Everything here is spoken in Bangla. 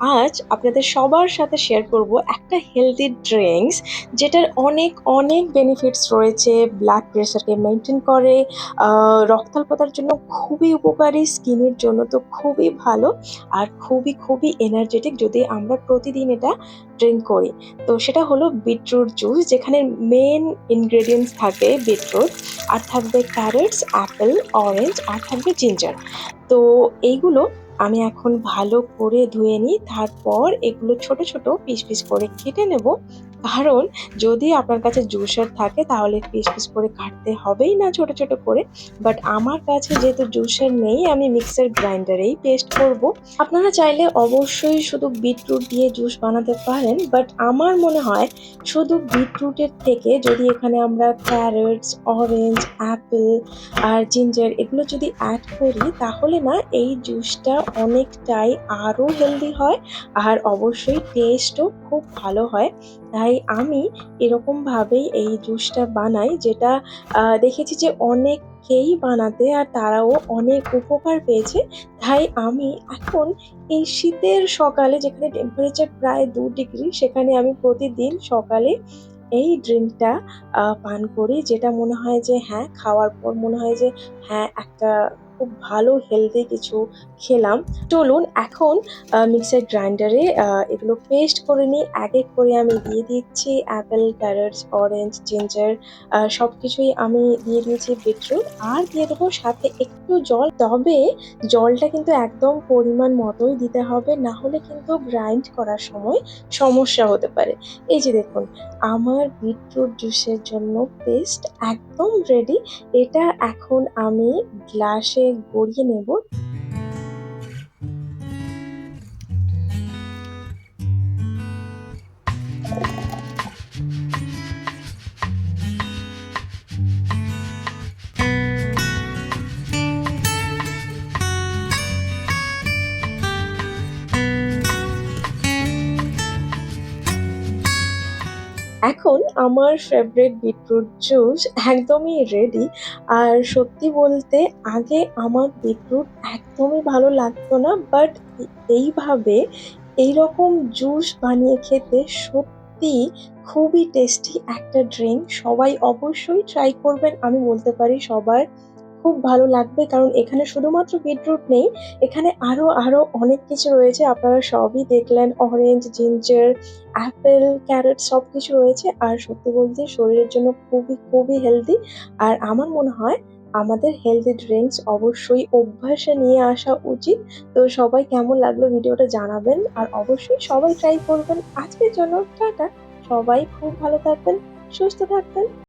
আজ আপনাদের সবার সাথে শেয়ার করব একটা হেলদি ড্রিঙ্কস যেটার অনেক অনেক বেনিফিটস রয়েছে। ব্লাড প্রেশারকে মেনটেন করে রক্তাল্পতার জন্য খুবই উপকারী স্কিনের জন্য তো খুবই ভালো আর খুবই খুবই এনার্জেটিক যদি আমরা প্রতিদিন এটা ড্রিঙ্ক করি। তো সেটা হলো বিটরুট জুস যেখানে মেন ইনগ্রেডিয়েন্টস থাকে বিটরুট আর থাকবে ক্যারেটস অ্যাপেল অরেঞ্জ আর থাকবে জিঞ্জার তো এইগুলো আমি এখন ভালো করে ধুয়ে নিই, তারপর এগুলো ছোট ছোট পিস পিস করে কেটে নেব। কারণ যদি আপনার কাছে জুসার থাকে, তাহলে পিস পিস করে কাটতে হবেই না ছোট ছোট করে। বাট আমার কাছে যেহেতু জুসার নেই, আমি মিক্সার গ্রাইন্ডারেই পেস্ট করব। আপনারা চাইলে অবশ্যই শুধু বিটরুট দিয়ে জুস বানাতে পারেন বাট আমার মনে হয় শুধু বিটরুটের থেকে যদি এখানে আমরা ক্যারেটস অরেঞ্জ অ্যাপেল আর জিঞ্জার এগুলো যদি অ্যাড করি, তাহলে না এই জুসটা অনেকটাই আরও হেলদি হয়। আর অবশ্যই টেস্টও খুব ভালো হয়। আমি এরকমভাবেই এই জুসটা বানাই, যেটা দেখেছি যে অনেককেই বানাতে আর তারাও অনেক উপকার পেয়েছে। তাই আমি এখন এই শীতের সকালে যেখানে টেম্পারেচার প্রায় দু ডিগ্রি, সেখানে আমি প্রতিদিন সকালে এই ড্রিঙ্কটা পান করি, যেটা মনে হয় যে হ্যাঁ খাওয়ার পর মনে হয় যে হ্যাঁ একটা খুব ভালো হেলদি কিছু খেলাম। চলুন এখন মিক্সার গ্রাইন্ডারে এগুলো পেস্ট করে নিই এক এক করে আমি দিয়ে দিচ্ছি। অ্যাপেল ক্যারটস অরেঞ্জ জিঞ্জার সব কিছুই আমি দিয়ে দিয়েছি বিটরুট আর দিয়ে দেবো সাথে একটু জল। তবে জলটা কিন্তু একদম পরিমাণ মতোই দিতে হবে, না হলে কিন্তু গ্রাইন্ড করার সময় সমস্যা হতে পারে। এই যে দেখুন, আমার বিটরুট জুসের জন্য পেস্ট একদম রেডি এটা এখন আমি গ্লাসে গড়িয়ে নেব। এখন আমার ফেভারিট বিটরুট জুস একদমই রেডি আর সত্যি বলতে আগে আমার বিটরুট একদমই ভালো লাগতো না বাট এইভাবে এইরকম জুস বানিয়ে খেতে সত্যি খুবই টেস্টি একটা ড্রিঙ্ক সবাই অবশ্যই ট্রাই করবেন, আমি বলতে পারি সবার। খুব ভালো লাগবে, কারণ এখানে শুধুমাত্র বিটরুট নেই, এখানে আরও আরও অনেক কিছু রয়েছে। আপনারা সবই দেখলেন অরেঞ্জ জিঞ্জার অ্যাপেল ক্যারেট সব কিছু রয়েছে। আর সত্যি বলতে শরীরের জন্য খুবই খুবই হেলদি আর আমার মনে হয় আমাদের হেলদি ড্রিঙ্কস অবশ্যই অভ্যাসে নিয়ে আসা উচিত। তো সবাই কেমন লাগল ভিডিওটা জানাবেন। আর অবশ্যই সবাই ট্রাই করবেন। আজকের জন্য টাটা। সবাই খুব ভালো থাকবেন, সুস্থ থাকবেন।